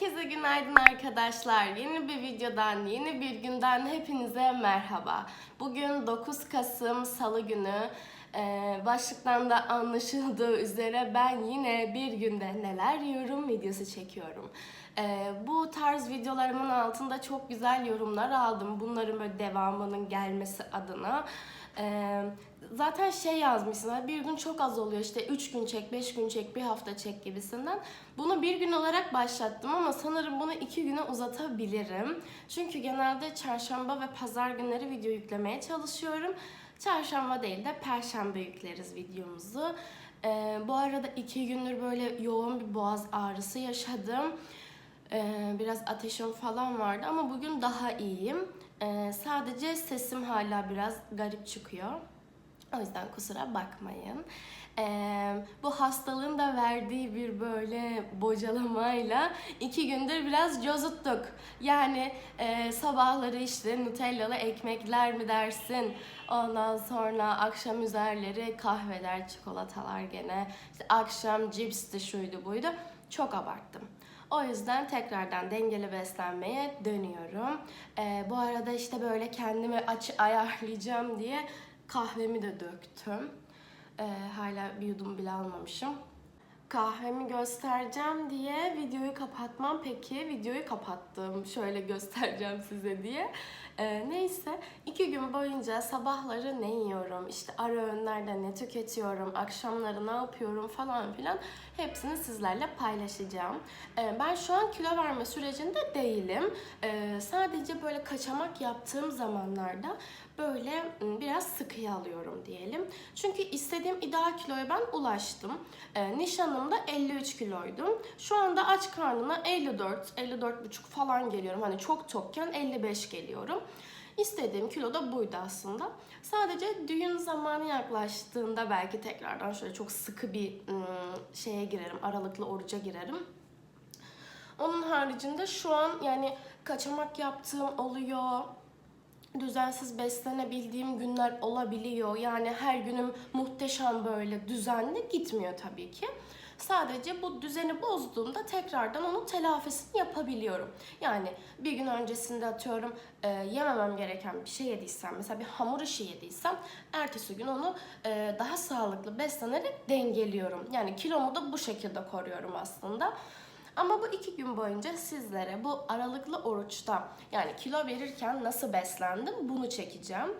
Herkese günaydın arkadaşlar. Yeni bir videodan, yeni bir günden hepinize merhaba. Bugün 9 Kasım Salı günü. Ee, başlıktan da anlaşıldığı üzere ben yine bir günde neler yiyorum videosu çekiyorum. Ee, bu tarz videolarımın altında çok güzel yorumlar aldım. Bunların böyle devamının gelmesi adına. Ee, zaten şey yazmışsın bir gün çok az oluyor işte 3 gün çek, 5 gün çek, bir hafta çek gibisinden. Bunu bir gün olarak başlattım ama sanırım bunu 2 güne uzatabilirim. Çünkü genelde çarşamba ve pazar günleri video yüklemeye çalışıyorum. Çarşamba değil de perşembe yükleriz videomuzu. Ee, bu arada 2 gündür böyle yoğun bir boğaz ağrısı yaşadım. Ee, biraz ateşim falan vardı ama bugün daha iyiyim. Ee, sadece sesim hala biraz garip çıkıyor. O yüzden kusura bakmayın. Ee, bu hastalığın da verdiği bir böyle bocalamayla iki gündür biraz cozuttuk. Yani e, sabahları işte Nutellalı ekmekler mi dersin? Ondan sonra akşam üzerleri kahveler, çikolatalar gene. İşte akşam cipsti şuydu buydu. Çok abarttım. O yüzden tekrardan dengeli beslenmeye dönüyorum. Ee, bu arada işte böyle kendimi aç ayarlayacağım diye kahvemi de döktüm. Ee, hala bir yudum bile almamışım. Kahvemi göstereceğim diye videoyu kapatmam. Peki videoyu kapattım. Şöyle göstereceğim size diye. Ee, neyse iki gün boyunca sabahları ne yiyorum, işte ara öğünlerde ne tüketiyorum, akşamları ne yapıyorum falan filan hepsini sizlerle paylaşacağım. Ee, ben şu an kilo verme sürecinde değilim. Ee, sadece böyle kaçamak yaptığım zamanlarda böyle ım, biraz sıkıya alıyorum diyelim. Çünkü istediğim ideal kiloya ben ulaştım. Ee, nişanımda 53 kiloydum. Şu anda aç karnına 54, 54,5 falan geliyorum. Hani çok tokken 55 geliyorum. İstediğim kilo da buydu aslında. Sadece düğün zamanı yaklaştığında belki tekrardan şöyle çok sıkı bir ım, şeye girerim, aralıklı oruca girerim. Onun haricinde şu an yani kaçamak yaptığım oluyor düzensiz beslenebildiğim günler olabiliyor. Yani her günüm muhteşem böyle düzenli gitmiyor tabii ki. Sadece bu düzeni bozduğumda tekrardan onun telafisini yapabiliyorum. Yani bir gün öncesinde atıyorum e, yememem gereken bir şey yediysem, mesela bir hamur işi yediysem, ertesi gün onu e, daha sağlıklı beslenerek dengeliyorum. Yani kilomu da bu şekilde koruyorum aslında. Ama bu iki gün boyunca sizlere bu aralıklı oruçta yani kilo verirken nasıl beslendim bunu çekeceğim.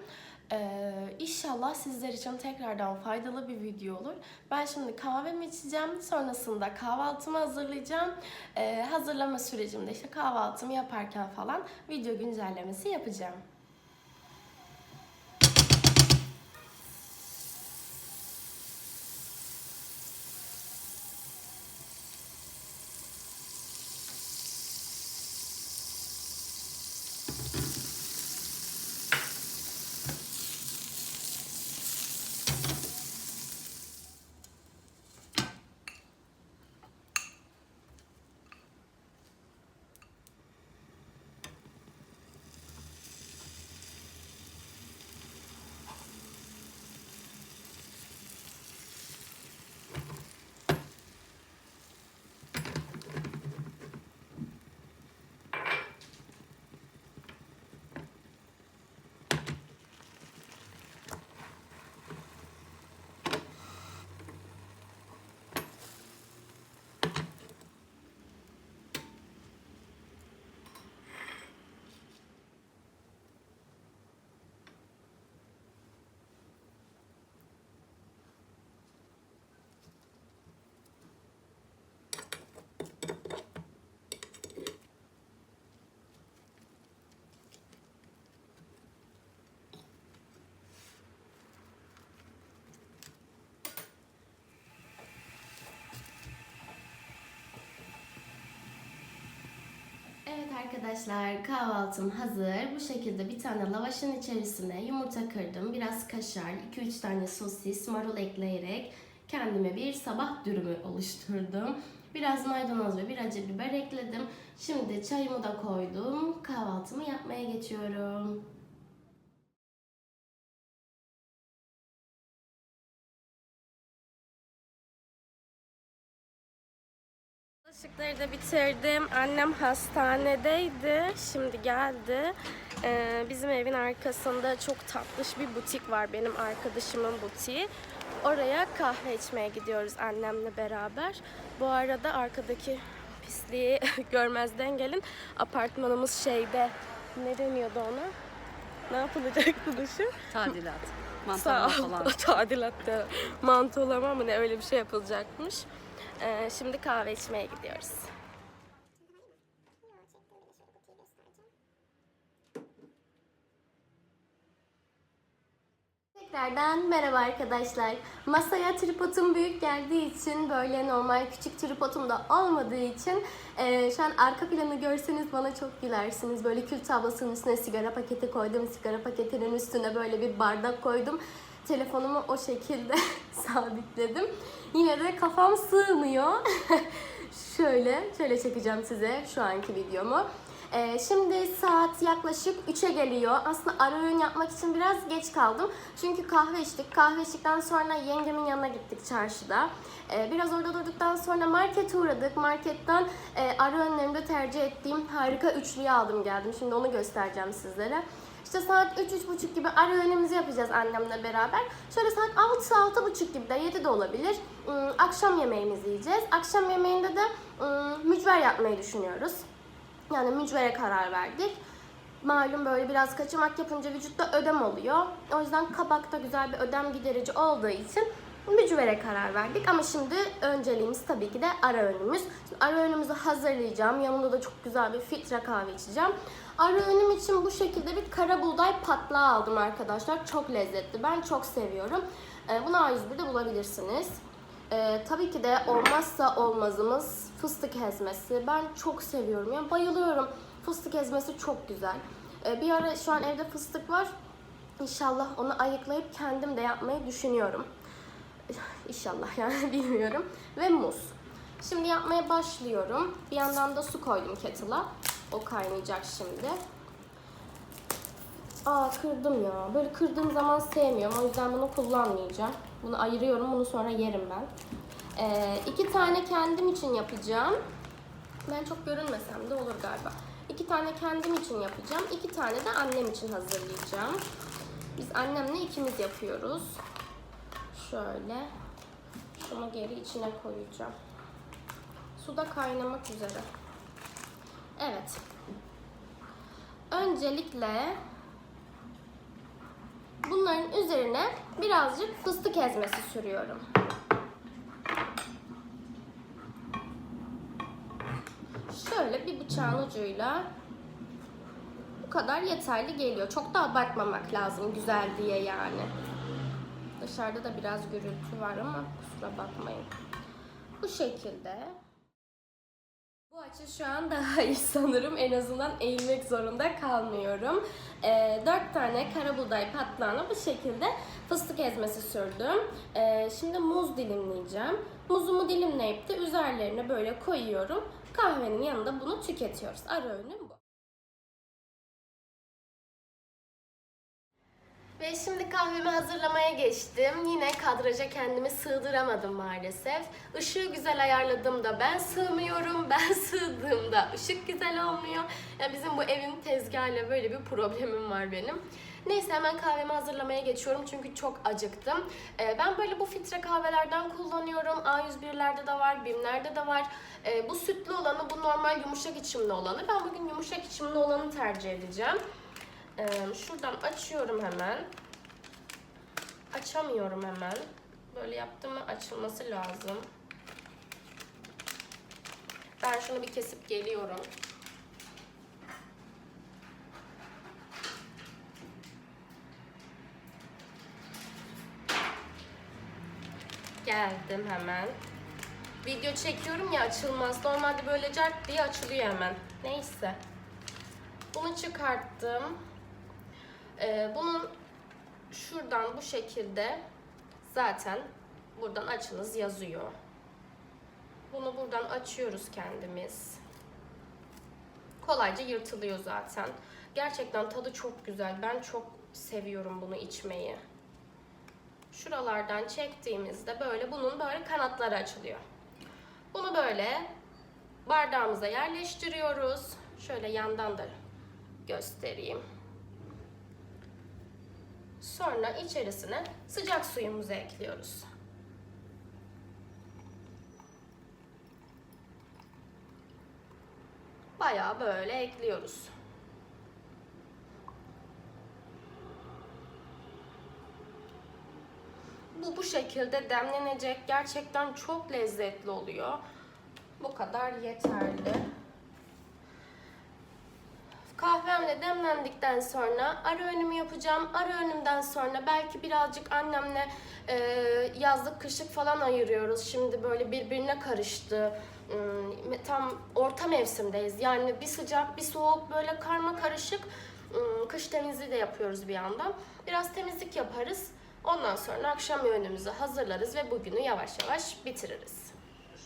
Ee, inşallah sizler için tekrardan faydalı bir video olur. Ben şimdi kahvemi içeceğim. Sonrasında kahvaltımı hazırlayacağım. Ee, hazırlama sürecimde işte kahvaltımı yaparken falan video güncellemesi yapacağım. Evet arkadaşlar kahvaltım hazır. Bu şekilde bir tane lavaşın içerisine yumurta kırdım. Biraz kaşar, 2-3 tane sosis, marul ekleyerek kendime bir sabah dürümü oluşturdum. Biraz maydanoz ve bir acı biber ekledim. Şimdi çayımı da koydum. Kahvaltımı yapmaya geçiyorum. Bulaşıkları da bitirdim. Annem hastanedeydi. Şimdi geldi. Ee, bizim evin arkasında çok tatlış bir butik var. Benim arkadaşımın butiği. Oraya kahve içmeye gidiyoruz annemle beraber. Bu arada arkadaki pisliği görmezden gelin. Apartmanımız şeyde ne deniyordu ona? Ne yapılacak bu dışı? Tadilat. Ol. falan. Tadilatta mantolama mı ne öyle bir şey yapılacakmış. Ee, şimdi kahve içmeye gidiyoruz. Tekrardan merhaba arkadaşlar. Masaya tripodum büyük geldiği için böyle normal küçük tripodum da olmadığı için e, şu an arka planı görseniz bana çok gülersiniz. Böyle kül tablasının üstüne sigara paketi koydum. Sigara paketinin üstüne böyle bir bardak koydum. Telefonumu o şekilde sabitledim. Yine de kafam sığmıyor. şöyle, şöyle çekeceğim size şu anki videomu. Ee, şimdi saat yaklaşık 3'e geliyor. Aslında ara öğün yapmak için biraz geç kaldım. Çünkü kahve içtik. Kahve içtikten sonra yengemin yanına gittik çarşıda. Ee, biraz orada durduktan sonra markete uğradık. Marketten e, ara öğünlerimde tercih ettiğim harika üçlüyü aldım geldim. Şimdi onu göstereceğim sizlere. İşte saat 3-3.30 gibi ara öğünümüzü yapacağız annemle beraber. Şöyle saat 6-6.30 gibi de 7 de olabilir. Iı, Akşam yemeğimizi yiyeceğiz. Akşam yemeğinde de ıı, mücver yapmayı düşünüyoruz. Yani mücvere karar verdik. Malum böyle biraz kaçamak yapınca vücutta ödem oluyor. O yüzden kabakta güzel bir ödem giderici olduğu için mücvere karar verdik. Ama şimdi önceliğimiz tabii ki de ara öğünümüz. Şimdi ara öğünümüzü hazırlayacağım. Yanında da çok güzel bir filtre kahve içeceğim. Ara öğünüm için bu şekilde bir kara buğday patlağı aldım arkadaşlar. Çok lezzetli. Ben çok seviyorum. Ee, Bunu A101'de bulabilirsiniz. Ee, tabii ki de olmazsa olmazımız fıstık ezmesi. Ben çok seviyorum. Yani bayılıyorum. Fıstık ezmesi çok güzel. Ee, bir ara şu an evde fıstık var. İnşallah onu ayıklayıp kendim de yapmayı düşünüyorum. İnşallah yani bilmiyorum. Ve muz. Şimdi yapmaya başlıyorum. Bir yandan da su koydum kettle'a. O kaynayacak şimdi. Aa kırdım ya. Böyle kırdığım zaman sevmiyorum. O yüzden bunu kullanmayacağım. Bunu ayırıyorum. Bunu sonra yerim ben. Ee, iki tane kendim için yapacağım. Ben çok görünmesem de olur galiba. İki tane kendim için yapacağım. İki tane de annem için hazırlayacağım. Biz annemle ikimiz yapıyoruz. Şöyle. Şunu geri içine koyacağım. Su da kaynamak üzere. Evet. Öncelikle bunların üzerine birazcık fıstık ezmesi sürüyorum. Şöyle bir bıçağın ucuyla bu kadar yeterli geliyor. Çok da abartmamak lazım güzel diye yani. Dışarıda da biraz gürültü var ama kusura bakmayın. Bu şekilde. Bu açı şu an daha iyi sanırım. En azından eğilmek zorunda kalmıyorum. Ee, 4 tane kara buğday patlağına bu şekilde fıstık ezmesi sürdüm. Ee, şimdi muz dilimleyeceğim. Muzumu dilimleyip de üzerlerine böyle koyuyorum. Kahvenin yanında bunu tüketiyoruz. Ara öğünüm bu. Ve şimdi kahvemi hazırlamaya geçtim. Yine kadraja kendimi sığdıramadım maalesef. Işığı güzel ayarladığımda ben sığmıyorum. Ben sığdığımda ışık güzel olmuyor. Yani bizim bu evin tezgahıyla böyle bir problemim var benim. Neyse hemen kahvemi hazırlamaya geçiyorum çünkü çok acıktım. Ee, ben böyle bu filtre kahvelerden kullanıyorum. A101'lerde de var, BİM'lerde de var. Ee, bu sütlü olanı, bu normal yumuşak içimli olanı. Ben bugün yumuşak içimli olanı tercih edeceğim. Şuradan açıyorum hemen. Açamıyorum hemen. Böyle yaptım mı açılması lazım. Ben şunu bir kesip geliyorum. Geldim hemen. Video çekiyorum ya açılmaz. Normalde böyle cart diye açılıyor hemen. Neyse. Bunu çıkarttım. Ee, bunun şuradan bu şekilde zaten buradan açınız yazıyor. Bunu buradan açıyoruz kendimiz. Kolayca yırtılıyor zaten. Gerçekten tadı çok güzel. Ben çok seviyorum bunu içmeyi. Şuralardan çektiğimizde böyle bunun böyle kanatları açılıyor. Bunu böyle bardağımıza yerleştiriyoruz. Şöyle yandan da göstereyim. Sonra içerisine sıcak suyumuzu ekliyoruz. Bayağı böyle ekliyoruz. Bu bu şekilde demlenecek. Gerçekten çok lezzetli oluyor. Bu kadar yeterli. Kahvem de demlendikten sonra ara önümü yapacağım. Ara önümden sonra belki birazcık annemle e, yazlık kışlık falan ayırıyoruz. Şimdi böyle birbirine karıştı. Hmm, Tam orta mevsimdeyiz. Yani bir sıcak bir soğuk böyle karma karışık hmm, kış temizliği de yapıyoruz bir yandan. Biraz temizlik yaparız. Ondan sonra akşam öğünümüzü hazırlarız ve bugünü yavaş yavaş bitiririz.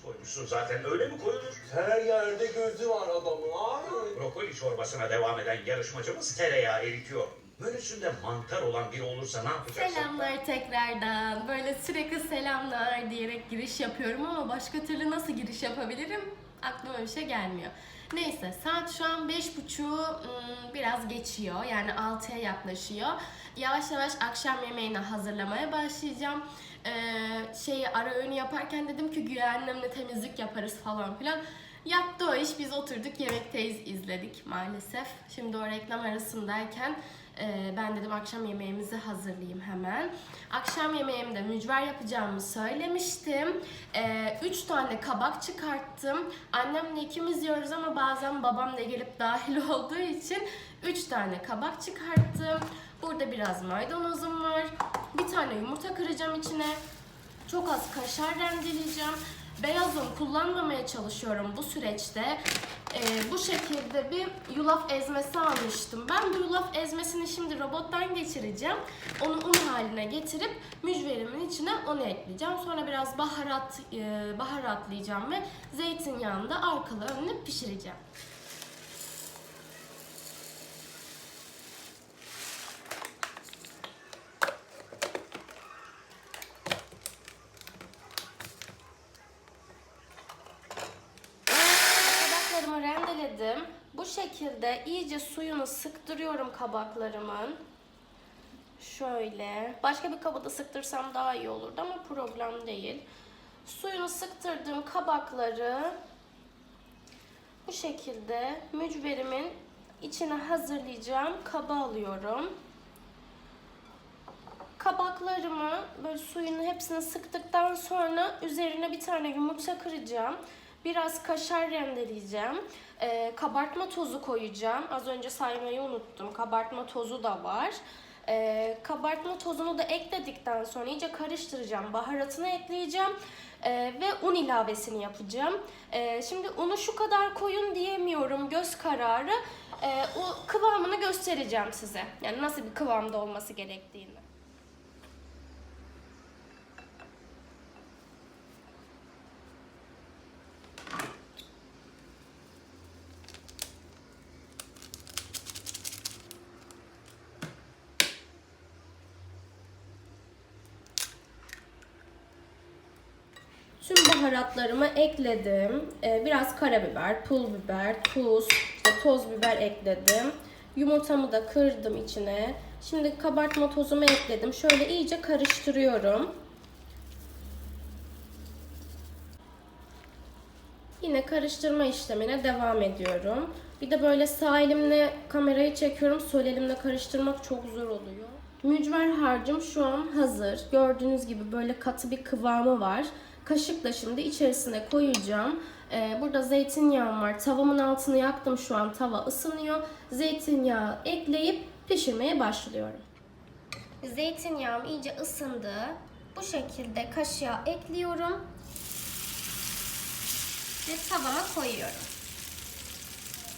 Koymuşsun zaten öyle mi koyulur? Her yerde gözü var adamın abi. Brokoli çorbasına devam eden yarışmacımız tereyağı eritiyor. Menüsünde mantar olan biri olursa ne yapacaksın? Selamlar tekrardan. Böyle sürekli selamlar diyerek giriş yapıyorum ama başka türlü nasıl giriş yapabilirim? Aklıma bir şey gelmiyor. Neyse saat şu an beş buçuğu ım, biraz geçiyor. Yani 6'ya yaklaşıyor. Yavaş yavaş akşam yemeğini hazırlamaya başlayacağım. Ee, şeyi ara öğünü yaparken dedim ki güya annemle temizlik yaparız falan filan. Yaptı o iş. Biz oturduk yemekteyiz izledik maalesef. Şimdi o reklam arasındayken e, ben dedim akşam yemeğimizi hazırlayayım hemen. Akşam yemeğimde mücver yapacağımı söylemiştim. E, üç tane kabak çıkarttım. Annemle ikimiz yiyoruz ama bazen babam da gelip dahil olduğu için üç tane kabak çıkarttım. Burada biraz maydanozum var. Bir tane yumurta kıracağım içine. Çok az kaşar rendeleyeceğim. Beyaz un kullanmamaya çalışıyorum bu süreçte. Ee, bu şekilde bir yulaf ezmesi almıştım. Ben bu yulaf ezmesini şimdi robottan geçireceğim. Onu un haline getirip mücverimin içine onu ekleyeceğim. Sonra biraz baharat e, baharatlayacağım ve zeytinyağında arkalı önlü pişireceğim. Kabaklarımı rendeledim. Bu şekilde iyice suyunu sıktırıyorum kabaklarımın. Şöyle. Başka bir kabada sıktırsam daha iyi olurdu ama problem değil. Suyunu sıktırdığım kabakları bu şekilde mücverimin içine hazırlayacağım kaba alıyorum. Kabaklarımı böyle suyunu hepsini sıktıktan sonra üzerine bir tane yumurta kıracağım. Biraz kaşar rendeleyeceğim. Ee, kabartma tozu koyacağım. Az önce saymayı unuttum. Kabartma tozu da var. Ee, kabartma tozunu da ekledikten sonra iyice karıştıracağım. Baharatını ekleyeceğim. Ee, ve un ilavesini yapacağım. Ee, şimdi unu şu kadar koyun diyemiyorum. Göz kararı. Ee, o kıvamını göstereceğim size. Yani nasıl bir kıvamda olması gerektiğini. Baharatlarımı ekledim. Ee, biraz karabiber, pul biber, tuz, işte toz biber ekledim. Yumurtamı da kırdım içine. Şimdi kabartma tozumu ekledim. Şöyle iyice karıştırıyorum. Yine karıştırma işlemine devam ediyorum. Bir de böyle sağ elimle kamerayı çekiyorum. Sol elimle karıştırmak çok zor oluyor. Mücver harcım şu an hazır. Gördüğünüz gibi böyle katı bir kıvamı var. Kaşıkla şimdi içerisine koyacağım. Ee, burada zeytinyağım var. Tavamın altını yaktım şu an. Tava ısınıyor. Zeytinyağı ekleyip pişirmeye başlıyorum. Zeytinyağım iyice ısındı. Bu şekilde kaşığa ekliyorum ve tavama koyuyorum.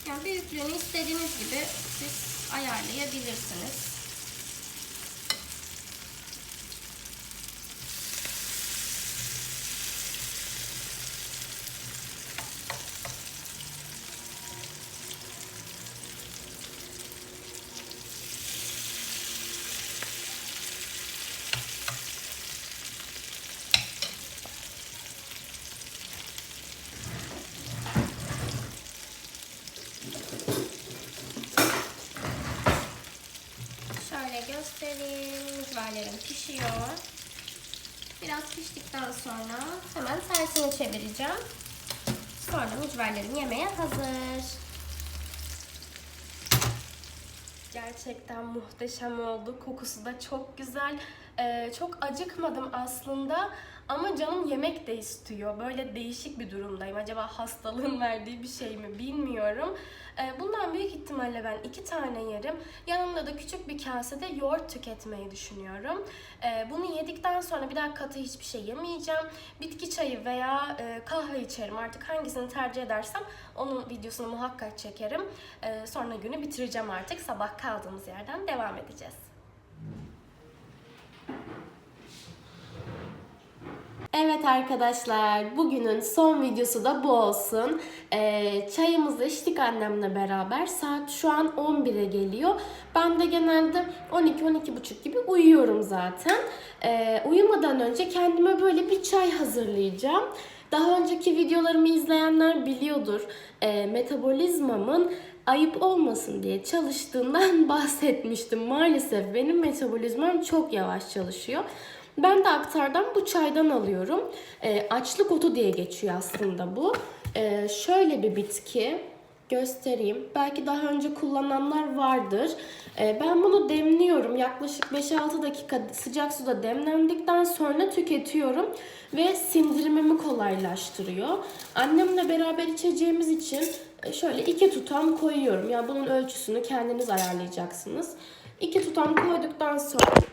Yani büyüklüğünü istediğiniz gibi siz ayarlayabilirsiniz. Pişiyor. Biraz piştikten sonra hemen tersini çevireceğim. Sonra mücverlerim yemeğe hazır. Gerçekten muhteşem oldu. Kokusu da çok güzel. Ee, çok acıkmadım aslında ama canım yemek de istiyor. Böyle değişik bir durumdayım. Acaba hastalığın verdiği bir şey mi bilmiyorum. Ee, bundan büyük ihtimalle ben iki tane yerim. Yanımda da küçük bir kasede yoğurt tüketmeyi düşünüyorum. Ee, bunu yedikten sonra bir daha katı hiçbir şey yemeyeceğim. Bitki çayı veya e, kahve içerim. Artık hangisini tercih edersem onun videosunu muhakkak çekerim. Ee, sonra günü bitireceğim artık. Sabah kaldığımız yerden devam edeceğiz. Evet arkadaşlar, bugünün son videosu da bu olsun. Ee, çayımızı içtik annemle beraber. Saat şu an 11'e geliyor. Ben de genelde 12-12.30 gibi uyuyorum zaten. Ee, uyumadan önce kendime böyle bir çay hazırlayacağım. Daha önceki videolarımı izleyenler biliyordur. Ee, metabolizmamın ayıp olmasın diye çalıştığından bahsetmiştim. Maalesef benim metabolizmam çok yavaş çalışıyor. Ben de aktardan bu çaydan alıyorum. Ee, açlık otu diye geçiyor aslında bu. Ee, şöyle bir bitki göstereyim. Belki daha önce kullananlar vardır. Ee, ben bunu demliyorum. Yaklaşık 5-6 dakika sıcak suda demlendikten sonra tüketiyorum ve sindirimimi kolaylaştırıyor. Annemle beraber içeceğimiz için e, şöyle iki tutam koyuyorum. Yani bunun ölçüsünü kendiniz ayarlayacaksınız. İki tutam koyduktan sonra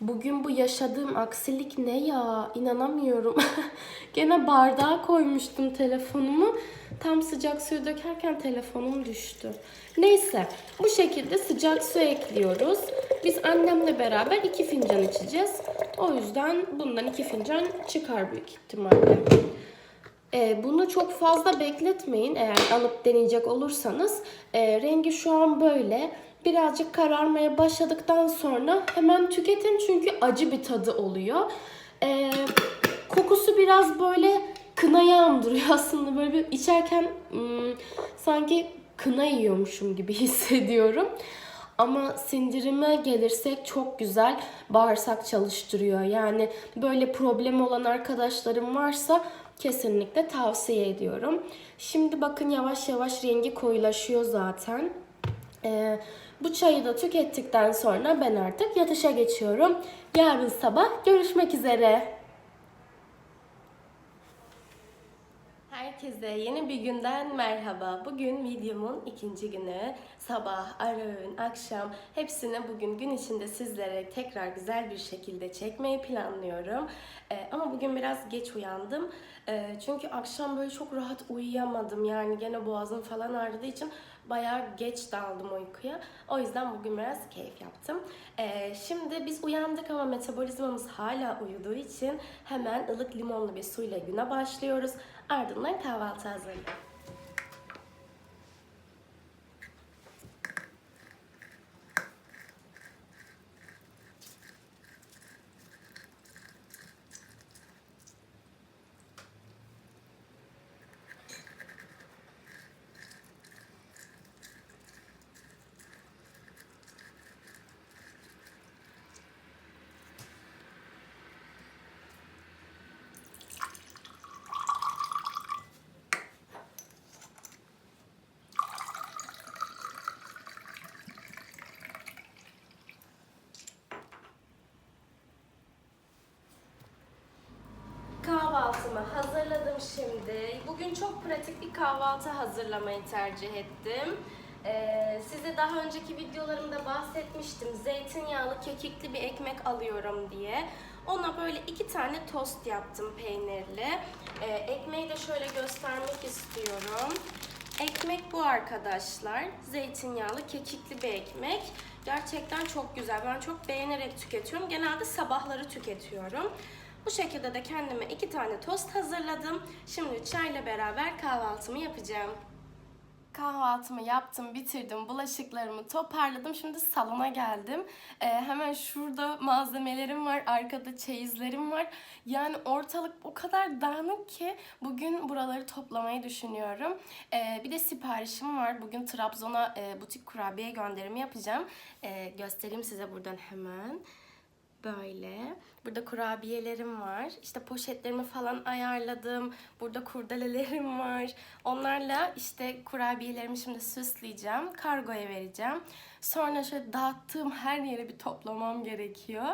Bugün bu yaşadığım aksilik ne ya? İnanamıyorum. Gene bardağa koymuştum telefonumu. Tam sıcak suyu dökerken telefonum düştü. Neyse bu şekilde sıcak su ekliyoruz. Biz annemle beraber iki fincan içeceğiz. O yüzden bundan iki fincan çıkar büyük ihtimalle. Ee, bunu çok fazla bekletmeyin eğer alıp deneyecek olursanız. Ee, rengi şu an böyle. Birazcık kararmaya başladıktan sonra hemen tüketin çünkü acı bir tadı oluyor. Ee, kokusu biraz böyle kınayı andırıyor aslında böyle bir içerken hmm, sanki kına yiyormuşum gibi hissediyorum. Ama sindirime gelirsek çok güzel bağırsak çalıştırıyor. Yani böyle problem olan arkadaşlarım varsa kesinlikle tavsiye ediyorum. Şimdi bakın yavaş yavaş rengi koyulaşıyor zaten. Ee, bu çayı da tükettikten sonra ben artık yatışa geçiyorum. Yarın sabah görüşmek üzere. Herkese yeni bir günden merhaba. Bugün videomun ikinci günü. Sabah, öğün, akşam hepsini bugün gün içinde sizlere tekrar güzel bir şekilde çekmeyi planlıyorum. Ee, ama bugün biraz geç uyandım. Ee, çünkü akşam böyle çok rahat uyuyamadım. Yani gene boğazım falan ağrıdığı için bayağı geç daldım uykuya. O yüzden bugün biraz keyif yaptım. Ee, şimdi biz uyandık ama metabolizmamız hala uyuduğu için hemen ılık limonlu bir suyla güne başlıyoruz. Ardından kahvaltı hazırlıyorum. Kahvaltımı hazırladım şimdi. Bugün çok pratik bir kahvaltı hazırlamayı tercih ettim. Ee, size daha önceki videolarımda bahsetmiştim. Zeytinyağlı kekikli bir ekmek alıyorum diye. Ona böyle iki tane tost yaptım peynirli. Ee, ekmeği de şöyle göstermek istiyorum. Ekmek bu arkadaşlar. Zeytinyağlı kekikli bir ekmek. Gerçekten çok güzel. Ben çok beğenerek tüketiyorum. Genelde sabahları tüketiyorum. Bu şekilde de kendime iki tane tost hazırladım. Şimdi çayla beraber kahvaltımı yapacağım. Kahvaltımı yaptım, bitirdim, bulaşıklarımı toparladım. Şimdi salona geldim. Ee, hemen şurada malzemelerim var, arkada çeyizlerim var. Yani ortalık o kadar dağınık ki bugün buraları toplamayı düşünüyorum. Ee, bir de siparişim var. Bugün Trabzon'a e, butik kurabiye gönderimi yapacağım. Ee, göstereyim size buradan hemen. Böyle. Burada kurabiyelerim var. İşte poşetlerimi falan ayarladım. Burada kurdelelerim var. Onlarla işte kurabiyelerimi şimdi süsleyeceğim. Kargoya vereceğim. Sonra şöyle dağıttığım her yeri bir toplamam gerekiyor.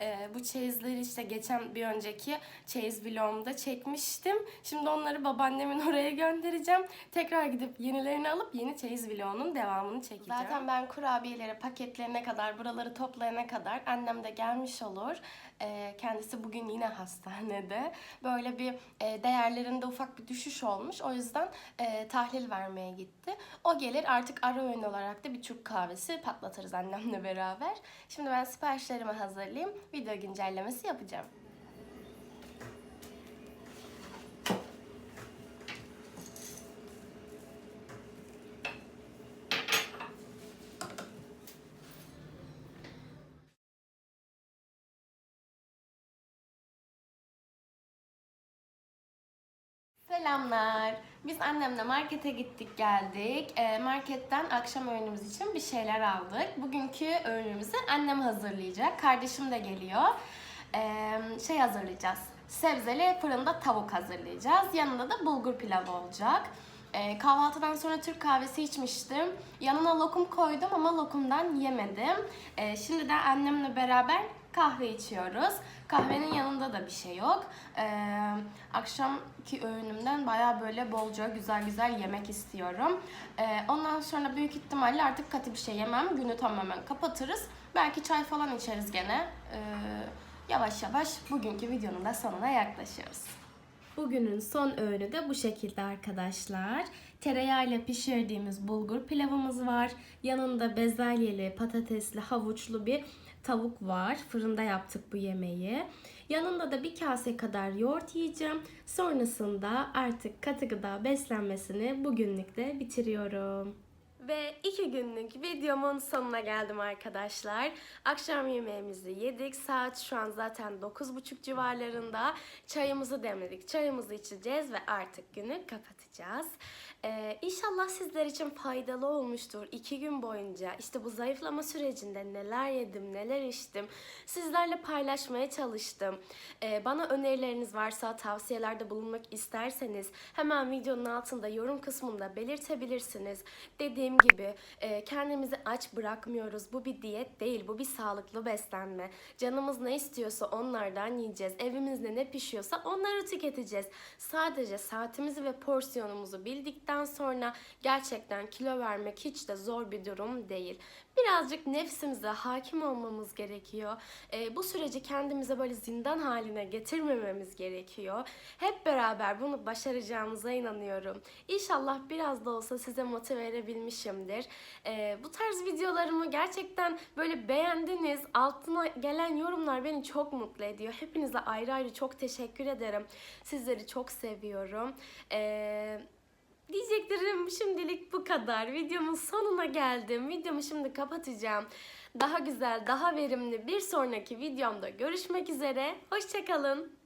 Ee, bu çeyizleri işte geçen bir önceki çeyiz vlogumda çekmiştim. Şimdi onları babaannemin oraya göndereceğim. Tekrar gidip yenilerini alıp yeni çeyiz vlogunun devamını çekeceğim. Zaten ben kurabiyeleri paketlerine kadar, buraları toplayana kadar annem de gelmiş olur. Ee, kendisi bugün yine hastanede. Böyle bir e, değerlerinde ufak bir düşüş olmuş. O yüzden e, tahlil vermeye gitti. O gelir artık ara öğün olarak da bir Türk kahvesi patlatırız annemle beraber. Şimdi ben siparişlerimi hazırlayayım. Video güncellemesi yapacağım. Selamlar. Biz annemle markete gittik geldik. Ee, marketten akşam öğünümüz için bir şeyler aldık. Bugünkü öğünümüzü annem hazırlayacak. Kardeşim de geliyor. Ee, şey hazırlayacağız. Sebzeli fırında tavuk hazırlayacağız. Yanında da bulgur pilavı olacak. Ee, kahvaltıdan sonra Türk kahvesi içmiştim. Yanına lokum koydum ama lokumdan yemedim. Ee, şimdi de annemle beraber kahve içiyoruz. Kahvenin yanında da bir şey yok. Ee, akşamki öğünümden baya böyle bolca güzel güzel yemek istiyorum. Ee, ondan sonra büyük ihtimalle artık katı bir şey yemem. Günü tamamen kapatırız. Belki çay falan içeriz gene. Ee, yavaş yavaş bugünkü videonun da sonuna yaklaşıyoruz. Bugünün son öğünü de bu şekilde arkadaşlar. Tereyağıyla pişirdiğimiz bulgur pilavımız var. Yanında bezelyeli, patatesli, havuçlu bir tavuk var. Fırında yaptık bu yemeği. Yanında da bir kase kadar yoğurt yiyeceğim. Sonrasında artık katı gıda beslenmesini bugünlük de bitiriyorum. Ve iki günlük videomun sonuna geldim arkadaşlar. Akşam yemeğimizi yedik. Saat şu an zaten 9.30 civarlarında. Çayımızı demledik. Çayımızı içeceğiz ve artık günü kapatacağız. Ee, inşallah sizler için faydalı olmuştur. İki gün boyunca işte bu zayıflama sürecinde neler yedim, neler içtim. Sizlerle paylaşmaya çalıştım. Ee, bana önerileriniz varsa, tavsiyelerde bulunmak isterseniz hemen videonun altında yorum kısmında belirtebilirsiniz. Dediğim gibi e, kendimizi aç bırakmıyoruz. Bu bir diyet değil, bu bir sağlıklı beslenme. Canımız ne istiyorsa onlardan yiyeceğiz. Evimizde ne pişiyorsa onları tüketeceğiz. Sadece saatimizi ve porsiyonumuzu bildikten sonra gerçekten kilo vermek hiç de zor bir durum değil. Birazcık nefsimize hakim olmamız gerekiyor. E, bu süreci kendimize böyle zindan haline getirmememiz gerekiyor. Hep beraber bunu başaracağımıza inanıyorum. İnşallah biraz da olsa size motive edebilmişimdir. E, bu tarz videolarımı gerçekten böyle beğendiniz. Altına gelen yorumlar beni çok mutlu ediyor. Hepinize ayrı ayrı çok teşekkür ederim. Sizleri çok seviyorum. Eee... Diyeceklerim şimdilik bu kadar. Videomun sonuna geldim. Videomu şimdi kapatacağım. Daha güzel, daha verimli bir sonraki videomda görüşmek üzere. Hoşçakalın.